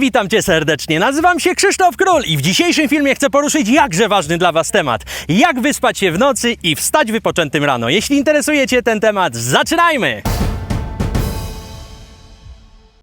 Witam Cię serdecznie. Nazywam się Krzysztof Król i w dzisiejszym filmie chcę poruszyć jakże ważny dla Was temat. Jak wyspać się w nocy i wstać wypoczętym rano. Jeśli interesuje Cię ten temat, zaczynajmy!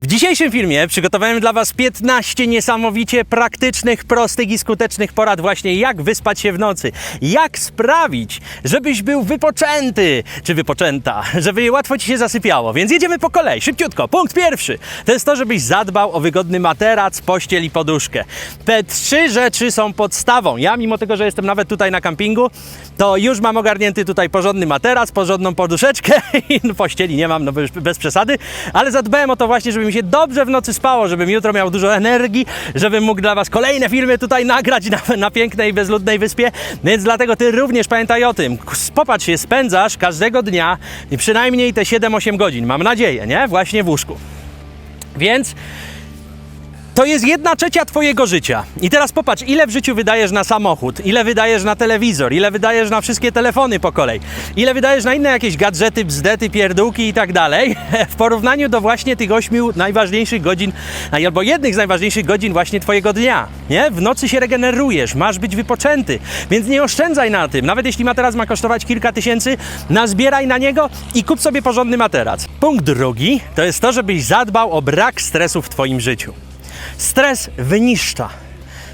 W dzisiejszym filmie przygotowałem dla Was 15 niesamowicie praktycznych, prostych i skutecznych porad właśnie jak wyspać się w nocy. Jak sprawić, żebyś był wypoczęty, czy wypoczęta, żeby łatwo Ci się zasypiało. Więc jedziemy po kolei, szybciutko. Punkt pierwszy. To jest to, żebyś zadbał o wygodny materac, pościel i poduszkę. Te trzy rzeczy są podstawą. Ja mimo tego, że jestem nawet tutaj na kampingu, to już mam ogarnięty tutaj porządny materac, porządną poduszeczkę i pościeli nie mam, no bez przesady, ale zadbałem o to właśnie, żeby mi się dobrze w nocy spało, żebym jutro miał dużo energii, żebym mógł dla Was kolejne filmy tutaj nagrać na, na pięknej, bezludnej wyspie, więc dlatego Ty również pamiętaj o tym. Popatrz się, spędzasz każdego dnia przynajmniej te 7-8 godzin, mam nadzieję, nie? Właśnie w łóżku. Więc to jest jedna trzecia Twojego życia. I teraz popatrz, ile w życiu wydajesz na samochód, ile wydajesz na telewizor, ile wydajesz na wszystkie telefony po kolei, ile wydajesz na inne jakieś gadżety, bzdety, pierdółki i tak dalej, w porównaniu do właśnie tych ośmiu najważniejszych godzin, albo jednych z najważniejszych godzin właśnie Twojego dnia. Nie? W nocy się regenerujesz, masz być wypoczęty, więc nie oszczędzaj na tym. Nawet jeśli materac ma kosztować kilka tysięcy, nazbieraj na niego i kup sobie porządny materac. Punkt drugi to jest to, żebyś zadbał o brak stresu w Twoim życiu. Stres wyniszcza.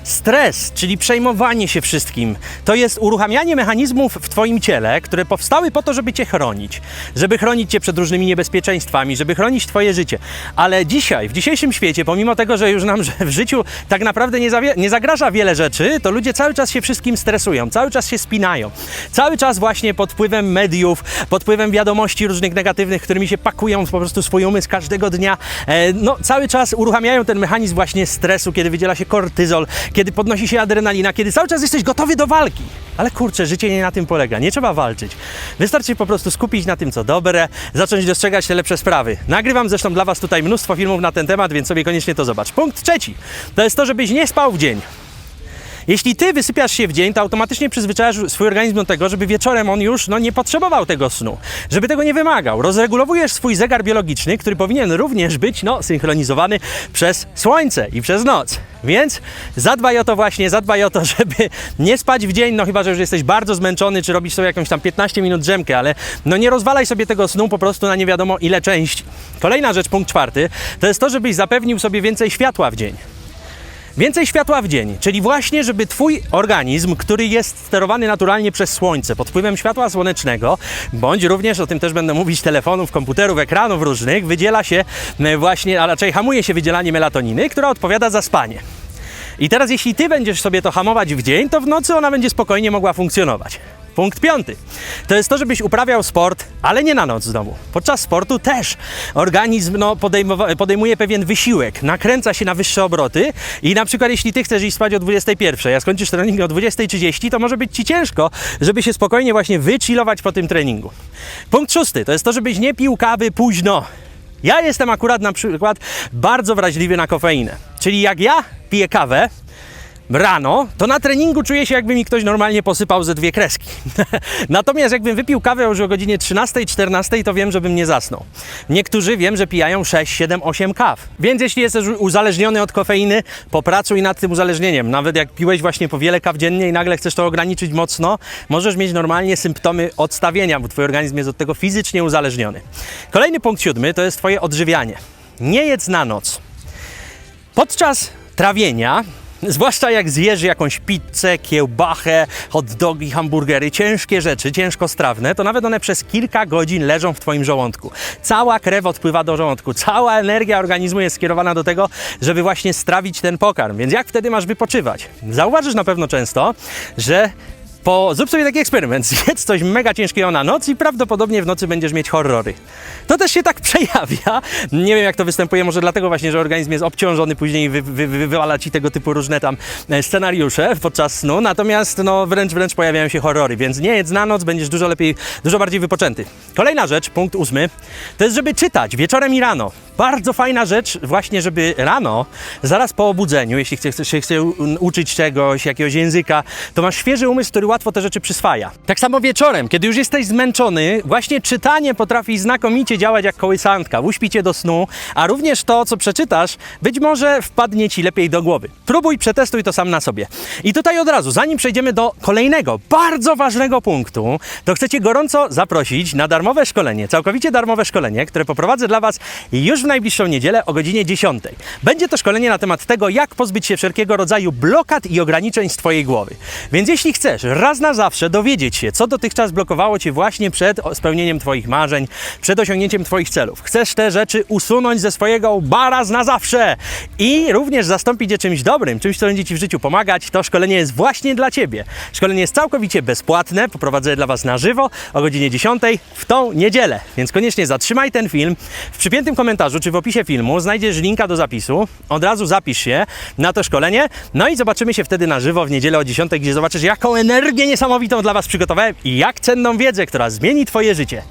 Stres, czyli przejmowanie się wszystkim, to jest uruchamianie mechanizmów w Twoim ciele, które powstały po to, żeby Cię chronić, żeby chronić Cię przed różnymi niebezpieczeństwami, żeby chronić Twoje życie. Ale dzisiaj, w dzisiejszym świecie, pomimo tego, że już nam w życiu tak naprawdę nie, nie zagraża wiele rzeczy, to ludzie cały czas się wszystkim stresują, cały czas się spinają, cały czas właśnie pod wpływem mediów, pod wpływem wiadomości różnych negatywnych, którymi się pakują po prostu swój umysł każdego dnia, e, no cały czas uruchamiają ten mechanizm właśnie stresu, kiedy wydziela się kortyzol, kiedy podnosi się adrenalina, kiedy cały czas jesteś gotowy do walki. Ale kurczę, życie nie na tym polega, nie trzeba walczyć. Wystarczy po prostu skupić na tym, co dobre, zacząć dostrzegać te lepsze sprawy. Nagrywam zresztą dla Was tutaj mnóstwo filmów na ten temat, więc sobie koniecznie to zobacz. Punkt trzeci, to jest to, żebyś nie spał w dzień. Jeśli ty wysypiasz się w dzień, to automatycznie przyzwyczajasz swój organizm do tego, żeby wieczorem on już no, nie potrzebował tego snu, żeby tego nie wymagał. Rozregulowujesz swój zegar biologiczny, który powinien również być no, synchronizowany przez słońce i przez noc. Więc zadbaj o to właśnie, zadbaj o to, żeby nie spać w dzień, no chyba, że już jesteś bardzo zmęczony, czy robisz sobie jakąś tam 15 minut drzemkę, ale no nie rozwalaj sobie tego snu po prostu na nie wiadomo ile części. Kolejna rzecz, punkt czwarty, to jest to, żebyś zapewnił sobie więcej światła w dzień. Więcej światła w dzień, czyli właśnie, żeby Twój organizm, który jest sterowany naturalnie przez słońce, pod wpływem światła słonecznego, bądź również, o tym też będę mówić, telefonów, komputerów, ekranów różnych, wydziela się e, właśnie, a raczej hamuje się wydzielanie melatoniny, która odpowiada za spanie. I teraz, jeśli Ty będziesz sobie to hamować w dzień, to w nocy ona będzie spokojnie mogła funkcjonować. Punkt piąty. To jest to, żebyś uprawiał sport, ale nie na noc znowu. Podczas sportu też organizm no, podejmuje pewien wysiłek, nakręca się na wyższe obroty i na przykład jeśli ty chcesz iść spać o 21, a skończysz trening o 20.30, to może być ci ciężko, żeby się spokojnie właśnie wychillować po tym treningu. Punkt szósty. To jest to, żebyś nie pił kawy późno. Ja jestem akurat na przykład bardzo wrażliwy na kofeinę. Czyli jak ja piję kawę, rano, to na treningu czuję się, jakby mi ktoś normalnie posypał ze dwie kreski. Natomiast jakbym wypił kawę już o godzinie 13, 14, to wiem, żebym nie zasnął. Niektórzy wiem, że pijają 6, 7, 8 kaw. Więc jeśli jesteś uzależniony od kofeiny, popracuj nad tym uzależnieniem. Nawet jak piłeś właśnie po wiele kaw dziennie i nagle chcesz to ograniczyć mocno, możesz mieć normalnie symptomy odstawienia, bo twój organizm jest od tego fizycznie uzależniony. Kolejny punkt siódmy to jest twoje odżywianie. Nie jedz na noc. Podczas trawienia, zwłaszcza jak zjesz jakąś pizzę, kiełbachę, hot dogi, hamburgery, ciężkie rzeczy, ciężkostrawne, to nawet one przez kilka godzin leżą w Twoim żołądku. Cała krew odpływa do żołądku, cała energia organizmu jest skierowana do tego, żeby właśnie strawić ten pokarm. Więc jak wtedy masz wypoczywać? Zauważysz na pewno często, że po, zrób sobie taki eksperyment, zjedz coś mega ciężkiego na noc i prawdopodobnie w nocy będziesz mieć horrory. To też się tak przejawia. Nie wiem jak to występuje, może dlatego właśnie, że organizm jest obciążony później i wy, wy, wy, wywala ci tego typu różne tam e, scenariusze podczas snu, natomiast no wręcz, wręcz pojawiają się horrory, więc nie jedz na noc, będziesz dużo lepiej, dużo bardziej wypoczęty. Kolejna rzecz, punkt ósmy, to jest żeby czytać wieczorem i rano. Bardzo fajna rzecz właśnie, żeby rano, zaraz po obudzeniu, jeśli chcesz się chce uczyć czegoś, jakiegoś języka, to masz świeży umysł, który łatwo te rzeczy przyswaja. Tak samo wieczorem, kiedy już jesteś zmęczony, właśnie czytanie potrafi znakomicie działać jak kołysantka, uśpi cię do snu, a również to, co przeczytasz, być może wpadnie ci lepiej do głowy. Próbuj, przetestuj to sam na sobie. I tutaj od razu, zanim przejdziemy do kolejnego, bardzo ważnego punktu, to chcę cię gorąco zaprosić na darmowe szkolenie, całkowicie darmowe szkolenie, które poprowadzę dla Was już w najbliższą niedzielę o godzinie 10. Będzie to szkolenie na temat tego, jak pozbyć się wszelkiego rodzaju blokad i ograniczeń z Twojej głowy. Więc jeśli chcesz raz na zawsze dowiedzieć się, co dotychczas blokowało Cię właśnie przed spełnieniem Twoich marzeń, przed osiągnięciem Twoich celów, chcesz te rzeczy usunąć ze swojego łba raz na zawsze i również zastąpić je czymś dobrym, czymś, co będzie Ci w życiu pomagać, to szkolenie jest właśnie dla Ciebie. Szkolenie jest całkowicie bezpłatne, poprowadzę je dla Was na żywo o godzinie 10 w tą niedzielę, więc koniecznie zatrzymaj ten film. W przypiętym komentarzu czy w opisie filmu znajdziesz linka do zapisu. Od razu zapisz się na to szkolenie. No i zobaczymy się wtedy na żywo w niedzielę o 10, gdzie zobaczysz, jaką energię niesamowitą dla Was przygotowałem i jak cenną wiedzę, która zmieni Twoje życie.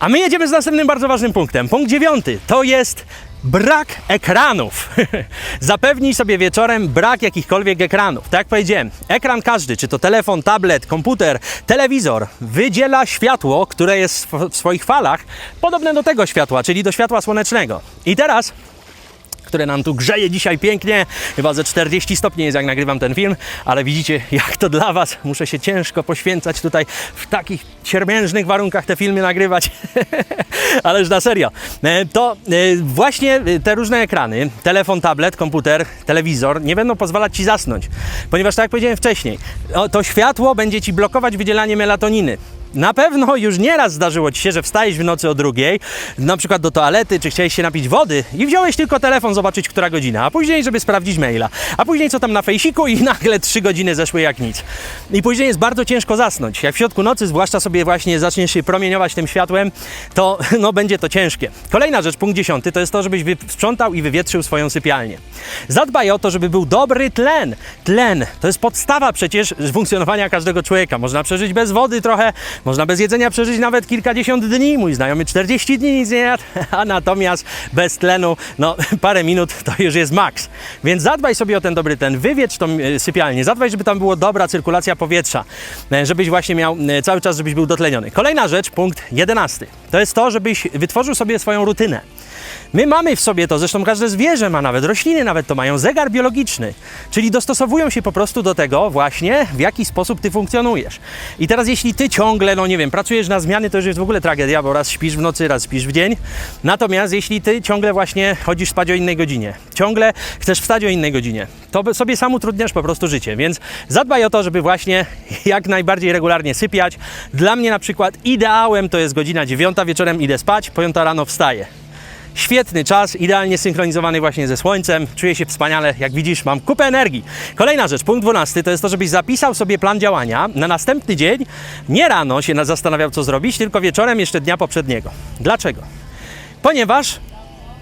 A my jedziemy z następnym bardzo ważnym punktem. Punkt dziewiąty to jest brak ekranów. Zapewnij sobie wieczorem brak jakichkolwiek ekranów. Tak jak powiedziałem, ekran każdy, czy to telefon, tablet, komputer, telewizor, wydziela światło, które jest w swoich falach podobne do tego światła, czyli do światła słonecznego. I teraz które nam tu grzeje dzisiaj pięknie. Chyba ze 40 stopni jest, jak nagrywam ten film, ale widzicie, jak to dla Was. Muszę się ciężko poświęcać tutaj w takich siermiężnych warunkach te filmy nagrywać. ale już na serio. E, To e, właśnie te różne ekrany, telefon, tablet, komputer, telewizor, nie będą pozwalać Ci zasnąć. Ponieważ, tak jak powiedziałem wcześniej, to światło będzie Ci blokować wydzielanie melatoniny. Na pewno już nieraz zdarzyło Ci się, że wstajesz w nocy o drugiej, na przykład do toalety, czy chciałeś się napić wody i wziąłeś tylko telefon zobaczyć, która godzina, a później, żeby sprawdzić maila, a później co tam na fejsiku i nagle trzy godziny zeszły jak nic. I później jest bardzo ciężko zasnąć. Jak w środku nocy, zwłaszcza sobie właśnie zaczniesz się promieniować tym światłem, to no, będzie to ciężkie. Kolejna rzecz, punkt dziesiąty, to jest to, żebyś sprzątał i wywietrzył swoją sypialnię. Zadbaj o to, żeby był dobry tlen. Tlen to jest podstawa przecież funkcjonowania każdego człowieka. Można przeżyć bez wody trochę, można bez jedzenia przeżyć nawet kilkadziesiąt dni. Mój znajomy 40 dni nic nie jadł, a natomiast bez tlenu, no parę minut to już jest maks. Więc zadbaj sobie o ten dobry ten, wywietrz tą e, sypialnię, zadbaj, żeby tam była dobra cyrkulacja powietrza, e, żebyś właśnie miał e, cały czas, żebyś był dotleniony. Kolejna rzecz, punkt 11. To jest to, żebyś wytworzył sobie swoją rutynę. My mamy w sobie to, zresztą każde zwierzę ma nawet, rośliny nawet to mają, zegar biologiczny, czyli dostosowują się po prostu do tego właśnie, w jaki sposób ty funkcjonujesz. I teraz jeśli ty ciągle, no nie wiem, pracujesz na zmiany, to już jest w ogóle tragedia, bo raz śpisz w nocy, raz śpisz w dzień. Natomiast jeśli ty ciągle właśnie chodzisz spać o innej godzinie, ciągle chcesz wstać o innej godzinie, to sobie sam utrudniasz po prostu życie, więc zadbaj o to, żeby właśnie jak najbardziej regularnie sypiać. Dla mnie na przykład ideałem to jest godzina 9 wieczorem idę spać, po 5 rano wstaję. Świetny czas, idealnie synchronizowany właśnie ze słońcem. Czuję się wspaniale, jak widzisz, mam kupę energii. Kolejna rzecz, punkt 12, to jest to, żebyś zapisał sobie plan działania na następny dzień. Nie rano się zastanawiał, co zrobić, tylko wieczorem jeszcze dnia poprzedniego. Dlaczego? Ponieważ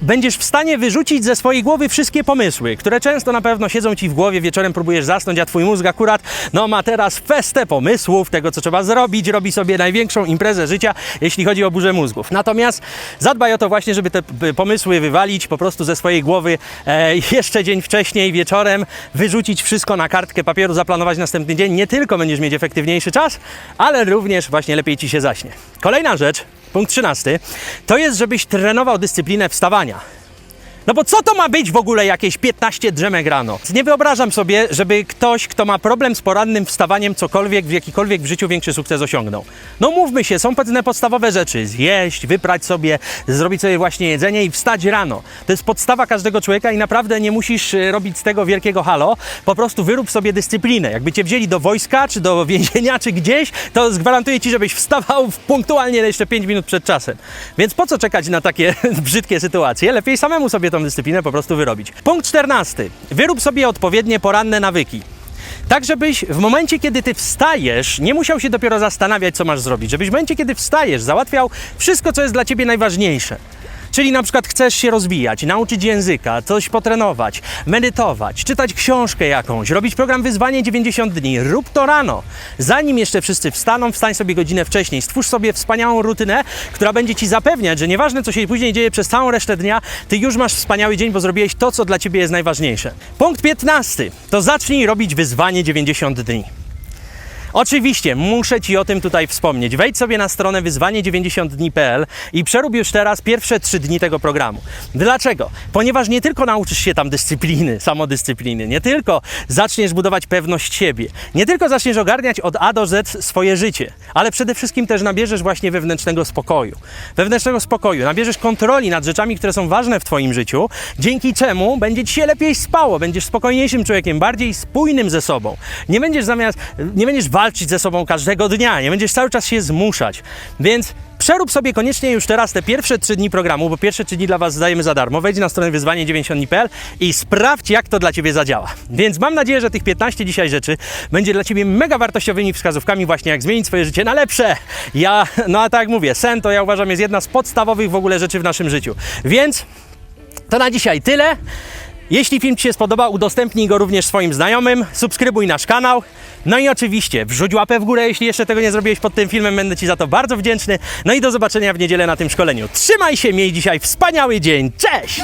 będziesz w stanie wyrzucić ze swojej głowy wszystkie pomysły, które często na pewno siedzą ci w głowie, wieczorem próbujesz zasnąć, a twój mózg akurat no ma teraz festę pomysłów, tego co trzeba zrobić, robi sobie największą imprezę życia, jeśli chodzi o burzę mózgów. Natomiast zadbaj o to właśnie, żeby te pomysły wywalić po prostu ze swojej głowy e, jeszcze dzień wcześniej, wieczorem, wyrzucić wszystko na kartkę papieru, zaplanować następny dzień. Nie tylko będziesz mieć efektywniejszy czas, ale również właśnie lepiej ci się zaśnie. Kolejna rzecz, punkt 13, to jest, żebyś trenował dyscyplinę wstawania. No bo co to ma być w ogóle jakieś 15 drzemek rano? Nie wyobrażam sobie, żeby ktoś, kto ma problem z porannym wstawaniem, cokolwiek, w jakikolwiek w życiu większy sukces osiągnął. No mówmy się, są pewne podstawowe rzeczy. Zjeść, wyprać sobie, zrobić sobie właśnie jedzenie i wstać rano. To jest podstawa każdego człowieka i naprawdę nie musisz e, robić z tego wielkiego halo. Po prostu wyrób sobie dyscyplinę. Jakby cię wzięli do wojska, czy do więzienia, czy gdzieś, to gwarantuję ci, żebyś wstawał punktualnie jeszcze 5 minut przed czasem. Więc po co czekać na takie brzydkie sytuacje? Lepiej samemu sobie tą dyscyplinę po prostu wyrobić. Punkt 14. Wyrób sobie odpowiednie poranne nawyki. Tak, żebyś w momencie, kiedy ty wstajesz, nie musiał się dopiero zastanawiać, co masz zrobić. Żebyś w momencie, kiedy wstajesz, załatwiał wszystko, co jest dla ciebie najważniejsze. Czyli na przykład chcesz się rozwijać, nauczyć języka, coś potrenować, medytować, czytać książkę jakąś, robić program wyzwanie 90 dni, rób to rano. Zanim jeszcze wszyscy wstaną, wstań sobie godzinę wcześniej. Stwórz sobie wspaniałą rutynę, która będzie ci zapewniać, że nieważne co się później dzieje przez całą resztę dnia, ty już masz wspaniały dzień, bo zrobiłeś to, co dla ciebie jest najważniejsze. Punkt 15. To zacznij robić wyzwanie 90 dni. Oczywiście, muszę Ci o tym tutaj wspomnieć. Wejdź sobie na stronę wyzwanie90dni.pl i przerób już teraz pierwsze trzy dni tego programu. Dlaczego? Ponieważ nie tylko nauczysz się tam dyscypliny, samodyscypliny, nie tylko zaczniesz budować pewność siebie, nie tylko zaczniesz ogarniać od A do Z swoje życie, ale przede wszystkim też nabierzesz właśnie wewnętrznego spokoju. Wewnętrznego spokoju, nabierzesz kontroli nad rzeczami, które są ważne w Twoim życiu, dzięki czemu będzie Ci się lepiej spało, będziesz spokojniejszym człowiekiem, bardziej spójnym ze sobą. Nie będziesz zamiast, nie będziesz walczyć ze sobą każdego dnia, nie będziesz cały czas się zmuszać. Więc przerób sobie koniecznie już teraz te pierwsze trzy dni programu, bo pierwsze trzy dni dla Was zdajemy za darmo. Wejdź na stronę wyzwanie 90.pl i sprawdź, jak to dla Ciebie zadziała. Więc mam nadzieję, że tych 15 dzisiaj rzeczy będzie dla Ciebie mega wartościowymi wskazówkami właśnie, jak zmienić swoje życie na lepsze. Ja, no a tak jak mówię, sen to ja uważam jest jedna z podstawowych w ogóle rzeczy w naszym życiu. Więc to na dzisiaj tyle. Jeśli film Ci się spodobał, udostępnij go również swoim znajomym, subskrybuj nasz kanał. No i oczywiście wrzuć łapę w górę, jeśli jeszcze tego nie zrobiłeś pod tym filmem, będę Ci za to bardzo wdzięczny. No i do zobaczenia w niedzielę na tym szkoleniu. Trzymaj się, miej dzisiaj wspaniały dzień. Cześć!